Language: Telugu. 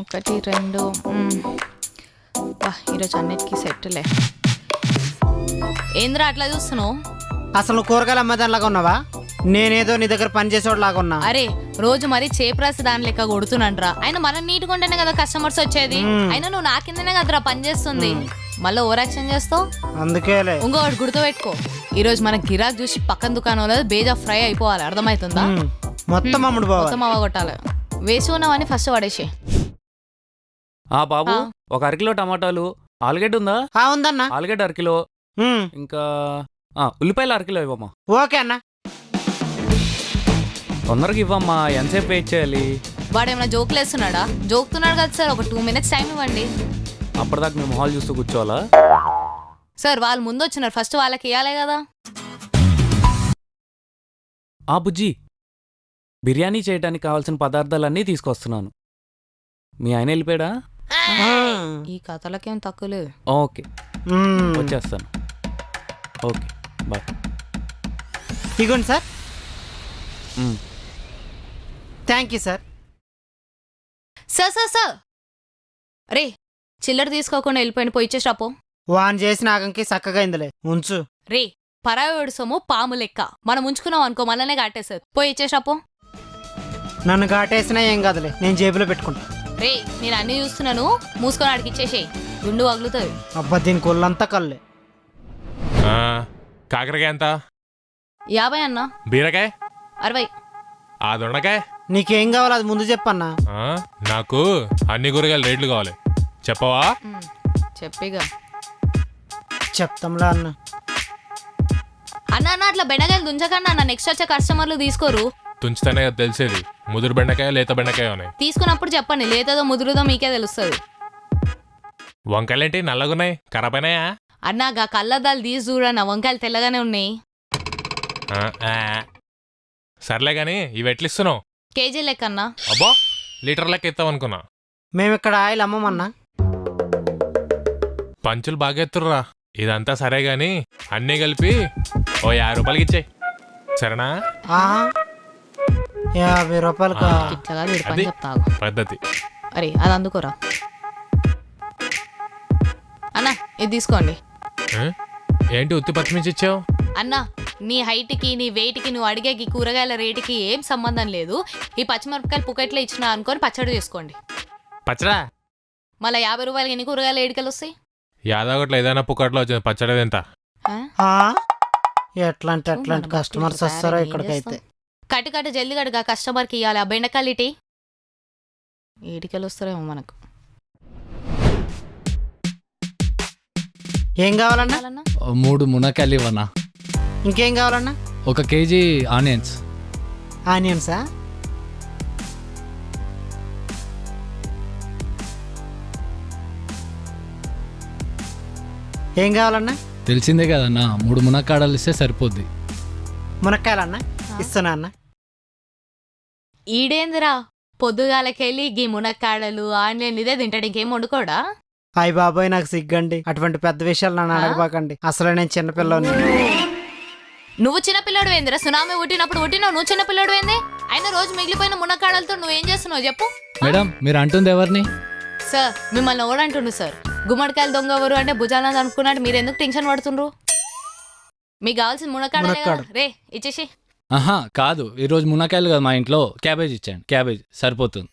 ఒకటి రెండు ఈరోజు అన్నిటికీ సెట్లే. ఏంద్రా అట్లా చూస్తున్నావు? అసలు కూరగాయలు అమ్మదానిలాగా ఉన్నావా? నేనేదో నీ దగ్గర పని చేసేవాడులాగా ఉన్నా. అరే రోజు మరి చేపరాసి దాని లెక్క కొడుతున్నాంట్రా ఆయన మనం నీట్గా ఉంటేనే కదా కస్టమర్స్ వచ్చేది. అయినా నువ్వు నా కిందనే కదరా పని చేస్తుంది. మళ్ళీ ఓవర్ యాక్షన్ చేస్తావు? అందుకేలే. ఇంకోటి గుర్తుపెట్టుకో. ఈ రోజు మన గిరాక్ చూసి పక్కన దుకాణంలో బేజా ఫ్రై అయిపోవాలి. అర్థమవుతుందా? మొత్తం అమ్ముడు మొత్తం అవ్వగొట్టాలి. వేసి ఉన్నావని ఫస్ట్ పడేసి ఆ బాబు ఆ. ఒక అరకిలో టమాటాలు. ఆలుగడ్డ ఉందా? ఆ, ఉందన్నా. ఆలుగడ్డ అరకిలో. ఉమ్, ఇంకా ఆ, ఉల్లిపాయలు అరకిలో ఇవ్వమ్మా. ఓకే అన్న. తొందరగా ఇవ్వమ్మా ఎంతసేపు వెయిట్ చేయాలి? వాడు ఏమైనా జోకులు వేస్తున్నాడా? జోకుతున్నాడు కదా సార్ ఒక టూ మినిట్స్ టైం ఇవ్వండి. అప్పటిదాకా మేము హాల్ చూస్తూ కూర్చోవాలా? సార్ వాళ్ళు ముందు వచ్చినారు. ఫస్ట్ వాళ్ళకి ఇవ్వాలే కదా. ఆ బుజ్జి. బిర్యానీ చేయడానికి కావాల్సిన పదార్థాలన్నీ తీసుకొస్తున్నాను. మీ ఆయన వెళ్ళిపోయాడా? ఈ కథలకేం తక్కువ లేదు ఓకే వచ్చేస్తాను. ఓకే. బాయ్. ఇగోండి sir. Thank you sir. Sir sir sir. రే చిల్లర తీసుకోకుండా వెళ్ళిపోయిన పోయి ఇచ్చేసాపో వాన్ చేసిన ఆగంకి చక్కగా అయిందిలే. ఉంచు. రే పరాయి సొమ్ము పాము లెక్క. మనం ఉంచుకున్నాం అనుకో మననే కాటేసారు పోయి ఇచ్చేసాపో నన్ను ఘాటేసినా ఏం కాదులే నేను జేబులో పెట్టుకుంటా. రే నేను అన్ని చూస్తున్నాను. మూసుకొని ఆడికి ఇచ్చేసేయి. గుండు వగులుతుంది అబ్బా దీని కొల్లంతా కళ్ళే. ఆ, కాకరకాయ ఎంత? యాభై అన్న. బీరకాయ? అరవై. ఆ దొండకాయ? నీకేం కావాలో? అది ముందు చెప్పన్నా. ఆ, నాకు అన్ని కూరగాయలు రేట్లు కావాలి. చెప్పవా? ఉమ్, చెప్పిగా. చెప్తాంలా అన్న. అన్న అన్న అట్లా బెండకాయలు దుంచకండి అన్న. నెక్స్ట్ వచ్చే కస్టమర్లు తీసుకోరు. తుంచితేనే కదా తెలిసేది. ముదురు బెండకాయ లేత బెండకాయ ఉన్నాయి? తీసుకున్నప్పుడు చెప్పండి లేతదో ముదురుదో మీకే తెలుస్తుంది. వంకాయలేంటి? నల్లగున్నాయి? ఖరాబ్ అయినాయా అన్నా గా కళ్ళద్దాలు తీసి చూడన్న వంకాయలు తెల్లగానే ఉన్నాయి. ఆ, ఆ. సర్లే గాని ఇవి ఎట్లిస్తున్నావు? కేజీ లెక్కన్నా అబ్బో లీటర్ లెక్క ఇస్తామనుకున్నా మేము ఇక్కడ ఆయిల్ అమ్మమన్నా. పంచులు బాగా ఎత్తుర్రా. ఇదంతా సరే గాని అన్నీ కలిపి ఓ యాభై రూపాయలకి ఇచ్చేయి. సరేనా? ఆ, యాభై రూపాయలకా? ఇట్లాగా వీడి అది. పద్ధతి. అరే అది అందుకోరా. అన్న ఇది తీసుకోండి. ఆ? ఏంటి ఉత్తి పచ్చిమిర్చి ఇచ్చావు? అన్న నీ హైట్కి నీ వెయిట్కి నువ్వు అడిగే ఈ కూరగాయల రేటుకి ఏం సంబంధం లేదు. ఈ పచ్చిమిరపకాయలు పుకెట్లో ఇచ్చిన అనుకొని పచ్చడి చేసుకోండి. పచ్చడా? మళ్ళీ యాభై రూపాయలకి ఎన్ని కూరగాయలు ఏడికలు వస్తాయి? యాదవగట్లో ఏదైనా పుక్కట్లో వచ్చింది పచ్చడి ఎంత? ఆ? ఎట్లాంటి ఎట్లాంటి కస్టమర్స్ వస్తారో ఇక్కడికైతే. కట్టు కట్టు జల్ది కట్టుగా కస్టమర్కి ఇవ్వాలి ఆ బెండకాయలు ఇటీ? ఏడికలు వస్తారేమో మనకు. ఏం కావాలన్నా? కావాలన్నా? మూడు మునక్కాయలు ఇవ్వనా ఇంకేం కావాలన్నా? ఒక కేజీ ఆనియన్స్. ఆనియన్సా? ఏం కావాలన్నా? తెలిసిందే కదన్నా మూడు మునక్కాడలు ఇస్తే సరిపోద్ది. మునక్కాయలన్నా? ఇస్తున్నా అన్న? ఈడేందిరా? పొద్దుగాలకెళ్ళి గీ మునక్కాడలు ఆన్లైన్ ఇదే తింటాడు ఇంకేం వండుకోడా? అయ్య బాబాయ్ నాకు సిగ్గండి. అటువంటి పెద్ద విషయాలు నన్ను? అడగబాకండి. అసలు నేను చిన్నపిల్లని నువ్వు చిన్నపిల్లడు ఏందిరా సునామీ పుట్టినప్పుడు పుట్టినావు నువ్వు చిన్నపిల్లడు ఏంది అయినా రోజు మిగిలిపోయిన మునక్కాడలతో నువ్వేం చేస్తున్నావు చెప్పు. మేడం మీరు అంటుంది ఎవరిని? సార్ మిమ్మల్ని ఓడంటుండు సార్? గుమ్మడికాయలు దొంగ ఎవరు అంటే భుజాలను అనుకున్నాడు మీరు ఎందుకు టెన్షన్ పడుతుండ్రు? మీకు కావాల్సిన మునక్కాడు. రే ఇచ్చేసి. ఆహా కాదు. ఈరోజు మునక్కాయలు కదా మా ఇంట్లో. క్యాబేజ్ ఇచ్చాను. క్యాబేజ్. సరిపోతుంది.